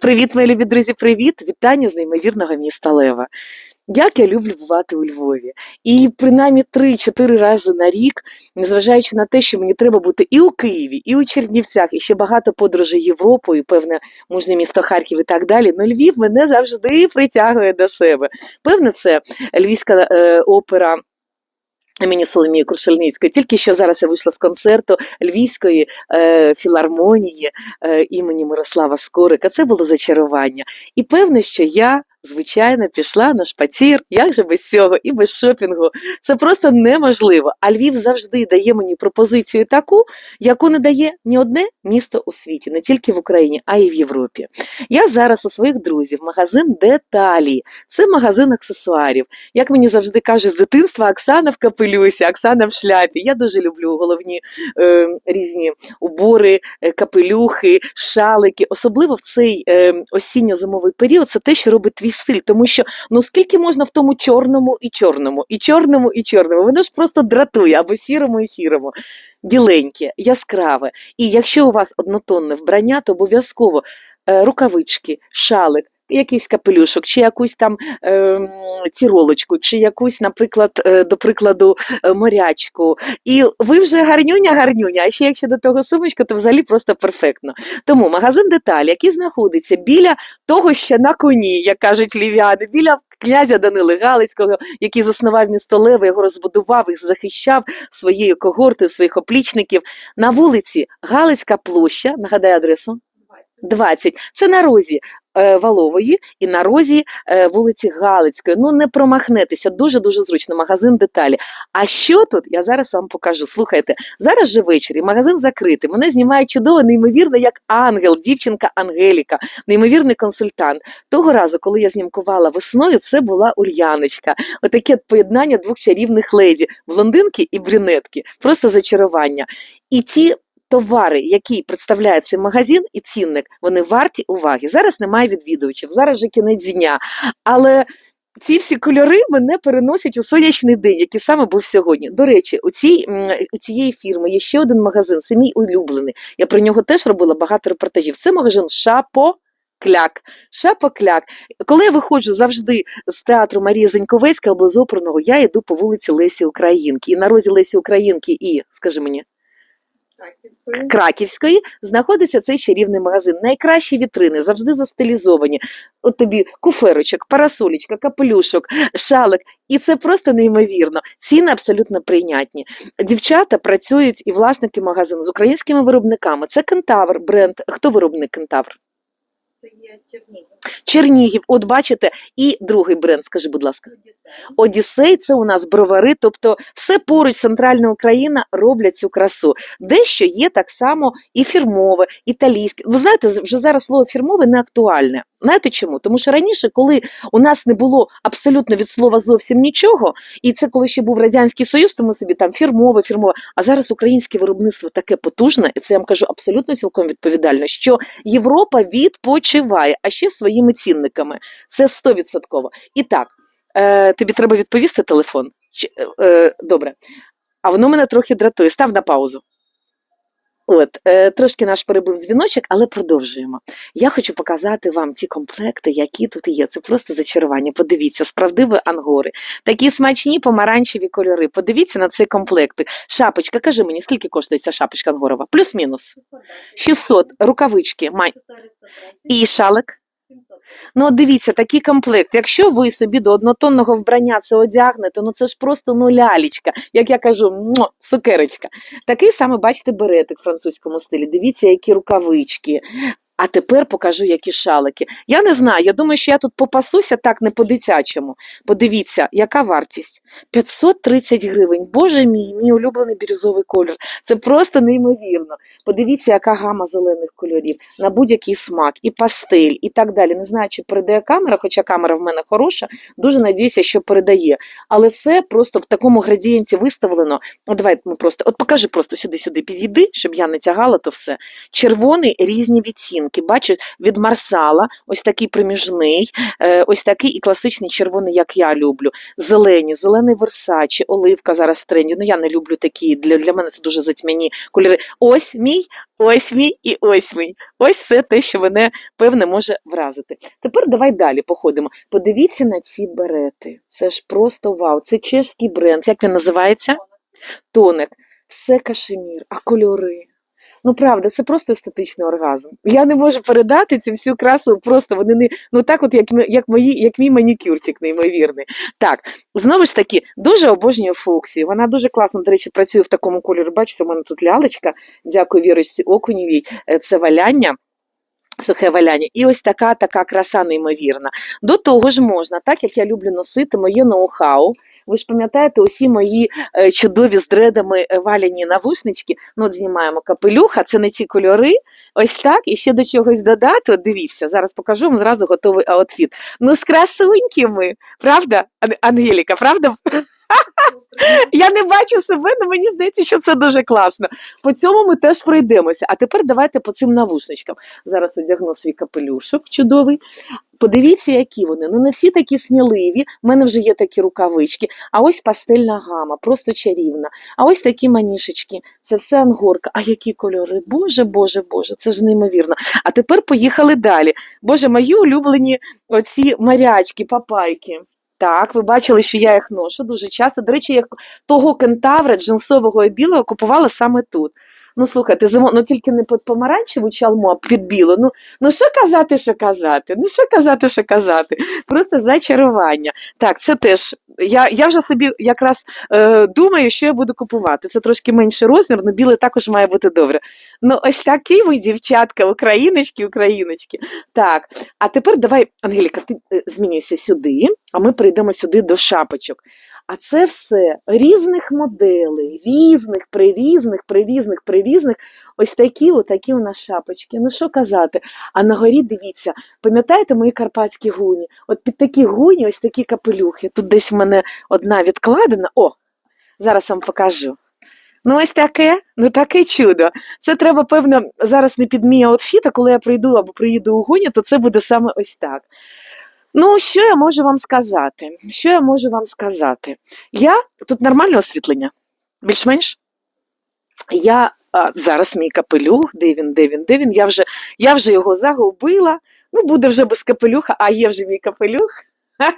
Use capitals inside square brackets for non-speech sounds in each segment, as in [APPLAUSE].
Привіт, мої любі друзі, привіт! Вітання з неймовірного міста Лева. Як я люблю бувати у Львові. І принаймні 3-4 рази на рік, незважаючи на те, що мені треба бути і у Києві, і у Чернівцях, і ще багато подорожей Європою, певне, мужне місто Харків і так далі. Ну Львів мене завжди притягує до себе. Певне, це Львівська е, опера. Імені Соломії Крушельницької. Тільки що зараз я вийшла з концерту Львівської е, філармонії е, імені Мирослава Скорика. Це було зачарування. І певне, що я, звичайно, пішла на шпацір. Як же без цього і без шопінгу. Це просто неможливо. А Львів завжди дає мені пропозицію таку, яку не дає ні одне місто у світі, не тільки в Україні, а й в Європі. Я зараз у своїх друзів, магазин деталі. Це магазин аксесуарів. Як мені завжди кажуть, з дитинства Оксана в капелюсі, Оксана в шляпі. Я дуже люблю головні е, різні убори, е, капелюхи, шалики. Особливо в цей е, осінньо-зимовий період це те, що робить твій стиль. Тому що ну скільки можна в тому чорному і чорному, і чорному, і чорному. Воно ж просто дратує або сірому і сірому. Біленьке, яскраве. І якщо у вас однотонне вбрання, то обов'язково е, рукавички, шалик. Якийсь капелюшок, чи якусь там ем, тіролочку, чи якусь, наприклад, е, до прикладу, е, морячку. І ви вже гарнюня, гарнюня. А ще якщо до того сумочка, то взагалі просто перфектно. Тому магазин деталі, який знаходиться біля того, що на коні, як кажуть лів'яни, біля князя Данили Галицького, який заснував місто Лева, його розбудував і захищав своєю когортою своїх оплічників. На вулиці Галицька площа, нагадай адресу. 20. Це на розі е, Валової і на розі е, вулиці Галицької. Ну не промахнетеся, дуже дуже зручно. Магазин деталі. А що тут? Я зараз вам покажу. Слухайте, зараз же ввечері магазин закритий. Мене знімає чудово, неймовірно, як ангел, дівчинка Ангеліка, неймовірний консультант. Того разу, коли я знімкувала весною, це була Ульяночка. Отаке от поєднання двох чарівних леді, блондинки і брюнетки. Просто зачарування. І ті товари, які представляє цей магазин і цінник, вони варті уваги. Зараз немає відвідувачів, зараз же кінець дня. Але ці всі кольори мене переносять у сонячний день, який саме був сьогодні. До речі, у, цій, у цієї фірми є ще один магазин, це мій улюблений. Я про нього теж робила багато репортажів. Це магазин Шапо. Кляк, шапокляк. Коли я виходжу завжди з театру Марії Зеньковецької облизопорного, я йду по вулиці Лесі Українки. І на розі Лесі Українки і, скажи мені, Краківської знаходиться цей чарівний магазин. Найкращі вітрини, завжди застилізовані. От тобі куферочок, парасолічка, капелюшок, шалик. І це просто неймовірно. Ціни абсолютно прийнятні. Дівчата працюють і власники магазину з українськими виробниками. Це Кентавр, бренд. Хто виробник Кентавр? Це є Чернігів. Чернігів. От бачите, і другий бренд, скажи, будь ласка. Одіссей це у нас бровари, тобто все поруч центральна Україна роблять цю красу. Дещо є так само і фірмове, італійське. Ви знаєте, вже зараз слово фірмове не актуальне. Знаєте чому? Тому що раніше, коли у нас не було абсолютно від слова зовсім нічого, і це коли ще був радянський союз, то ми собі там фірмове, фірмове. А зараз українське виробництво таке потужне, і це я вам кажу абсолютно цілком відповідально, що Європа відпочиває, а ще своїми цінниками. Це стовідсотково. І так, е, тобі треба відповісти телефон. Чи, е, добре. А воно мене трохи дратує. Став на паузу. От, е, трошки наш перебив дзвіночок, але продовжуємо. Я хочу показати вам ті комплекти, які тут є. Це просто зачарування. Подивіться, справдиві ангори. Такі смачні помаранчеві кольори. Подивіться на цей комплекти. Шапочка, кажи мені, скільки коштує ця шапочка ангорова? Плюс-мінус. 600 рукавички май. і шалик. 700. Ну, от дивіться, такий комплект. Якщо ви собі до однотонного вбрання це одягнете, ну це ж просто ну лялічка, як я кажу, сукерочка. Такий саме, бачите, беретик в французькому стилі. Дивіться, які рукавички. А тепер покажу, які шалики. Я не знаю, я думаю, що я тут попасуся так не по-дитячому. Подивіться, яка вартість? 530 гривень. Боже мій, мій улюблений бірюзовий кольор. Це просто неймовірно. Подивіться, яка гама зелених кольорів на будь-який смак, і пастель, і так далі. Не знаю, чи передає камера, хоча камера в мене хороша, дуже надіюся, що передає. Але все просто в такому градієнті виставлено. От давай ми просто, от покажи просто сюди-сюди підійди, щоб я не тягала то все. Червоний різні відтінки. Відтінки. Бачиш, від Марсала, ось такий приміжний, е, ось такий і класичний червоний, як я люблю. Зелені, зелений Версачі, оливка зараз в тренді. Ну я не люблю такі. Для, для мене це дуже затьмяні кольори. Ось мій, ось мій і ось мій. Ось це те, що мене певне може вразити. Тепер давай далі походимо. Подивіться на ці берети. Це ж просто вау. Це чешський бренд. Як він називається? Тоник. Все кашемір, а кольори. Ну правда, це просто естетичний оргазм. Я не можу передати цю всю красу. Просто вони не ну так, от як, як мої, як мій манікюрчик, неймовірний. Так, знову ж таки, дуже обожнюю Фоксі. Вона дуже класно, до речі, працює в такому кольорі. Бачите, у мене тут лялечка. Дякую Вірочці Окунєвій. Е, Це валяння. Сухе валяння. І ось така така краса неймовірна. До того ж можна, так як я люблю носити моє ноу-хау. Ви ж пам'ятаєте, усі мої е, чудові з дредами е, валяні навушнички. Ну, от знімаємо капелюха, це не ці кольори. Ось так. І ще до чогось додати. От дивіться, зараз покажу вам зразу готовий аутфіт. Ну ж красунькі ми, правда, Ан- Ангеліка, правда? Я не бачу себе, але мені здається, що це дуже класно. По цьому ми теж пройдемося. А тепер давайте по цим навушничкам. Зараз одягну свій капелюшок чудовий. Подивіться, які вони. Ну не всі такі сміливі. У мене вже є такі рукавички. А ось пастельна гама, просто чарівна. А ось такі манішечки. Це все ангорка. А які кольори? Боже, Боже, Боже, це ж неймовірно. А тепер поїхали далі. Боже, мої улюблені оці морячки, папайки. Так, ви бачили, що я їх ношу дуже часто. До речі, я того кентавра джинсового і білого купувала саме тут. Ну, слухайте, зимо, ну тільки не під помаранчеву чалму, а під білу. Ну, ну що казати, що казати? Ну, що казати, що казати? Просто зачарування. Так, це теж. Я, я вже собі якраз е, думаю, що я буду купувати. Це трошки менший розмір, але білий також має бути добре. Ну, ось такі ми, дівчатка, україночки, україночки. Так, а тепер давай, Ангеліка, ти е, змінюйся сюди, а ми прийдемо сюди до шапочок. А це все різних моделей, різних, прирізних, прирізних, прирізних. Ось такі, отакі у нас шапочки. Ну що казати? А на горі дивіться, пам'ятаєте мої карпатські гуні? От під такі гуні, ось такі капелюхи. Тут десь в мене одна відкладена. О, зараз вам покажу. Ну, ось таке, ну таке чудо. Це треба, певно, зараз не під мій аутфіт, а коли я прийду або приїду у гуні, то це буде саме ось так. Ну, що я можу вам сказати? Що я можу вам сказати? Я тут нормальне освітлення, більш-менш. Я а, зараз мій капелюх, де він, де він, де він. Я вже, я вже його загубила. Ну, буде вже без капелюха, а є вже мій капелюх. [LAUGHS]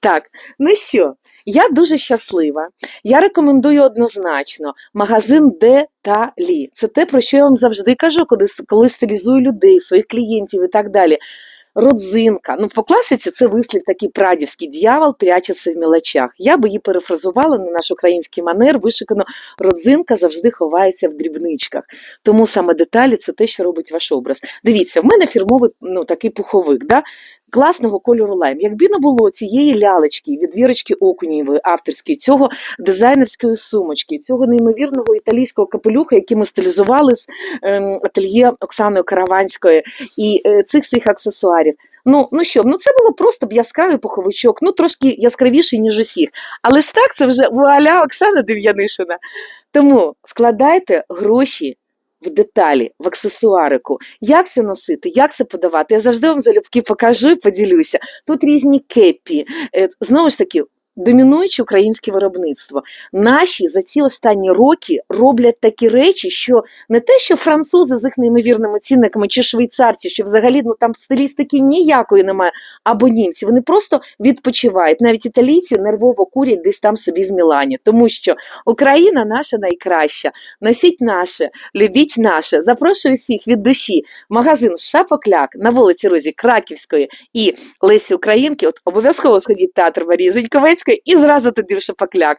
Так, ну що, я дуже щаслива. Я рекомендую однозначно магазин Деталі. Це те, про що я вам завжди кажу, коли, коли стилізую людей, своїх клієнтів і так далі. Родзинка. Ну, по класиці це вислів такий прадівський дьявол прячеться в мілочах. Я би її перефразувала на наш український манер, вишикано родзинка завжди ховається в дрібничках. Тому саме деталі це те, що робить ваш образ. Дивіться, в мене фірмовий ну, такий пуховик. Да? Класного кольору лайм. Якби не було цієї лялечки від Вірочки Окунєвої, авторської, цього дизайнерської сумочки, цього неймовірного італійського капелюха, який ми стилізували з ем, ательє Оксаною Караванської, і е, цих всіх аксесуарів. Ну, ну що, ну це було просто б яскравий пуховичок, ну трошки яскравіший, ніж усіх. Але ж так, це вже вуаля Оксана Дев'янишина. Тому вкладайте гроші в деталі, в аксесуарику. Як це носити, як це подавати? Я завжди вам залюбки покажу і поділюся. Тут різні кепі. Е, Знову ж таки, домінуюче українське виробництво. Наші за ці останні роки роблять такі речі, що не те, що французи з їх неймовірними цінниками чи швейцарці, що взагалі ну там стилістики ніякої немає, або німці. Вони просто відпочивають. Навіть італійці нервово курять десь там собі в Мілані, тому що Україна наша найкраща. Носіть наше, любіть наше. Запрошую всіх від душі. Магазин Шапокляк на вулиці Розі Краківської і Лесі Українки. От обов'язково сходіть в театр Марії Зеньковецької і зразу тоді в Шапокляк.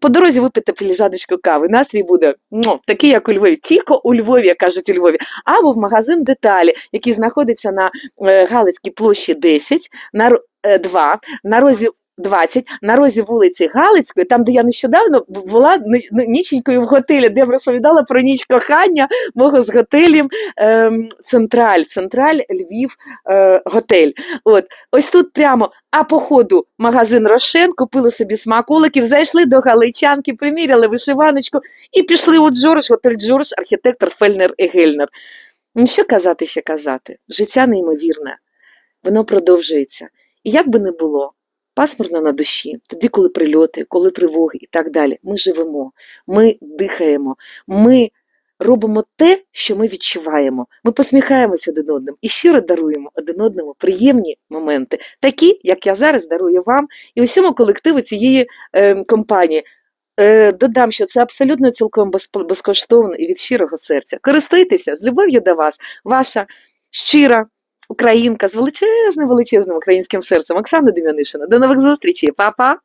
По дорозі випити філіжаночку кави. Настрій буде ну, такий, як у Львові, тільки у Львові, як кажуть у Львові, або в магазин деталі, який знаходиться на е, Галицькій площі 10, на ро- е, 2, на розі 20, на розі вулиці Галицької, там, де я нещодавно була ні- ні- ніченькою в готелі, де я розповідала про ніч кохання мого з готелем ем, Централь, Централь Львів е, готель. От, ось тут прямо, а по ходу магазин Рошен, купили собі смаколиків, зайшли до Галичанки, приміряли вишиваночку і пішли у Джордж, готель Джордж, архітектор Фельнер і Гельнер. Ну, що казати, що казати? Життя неймовірне, воно продовжується. І як би не було, пасмурно на душі, тоді, коли прильоти, коли тривоги і так далі, ми живемо, ми дихаємо, ми робимо те, що ми відчуваємо. Ми посміхаємося один одному і щиро даруємо один одному приємні моменти, такі, як я зараз дарую вам і усьому колективу цієї е, компанії. Додам, що це абсолютно цілком безкоштовно і від щирого серця. Користуйтеся з любов'ю до вас, ваша щира українка з величезним величезним українським серцем Оксана Дем'янишина. До нових зустрічей, Па-па!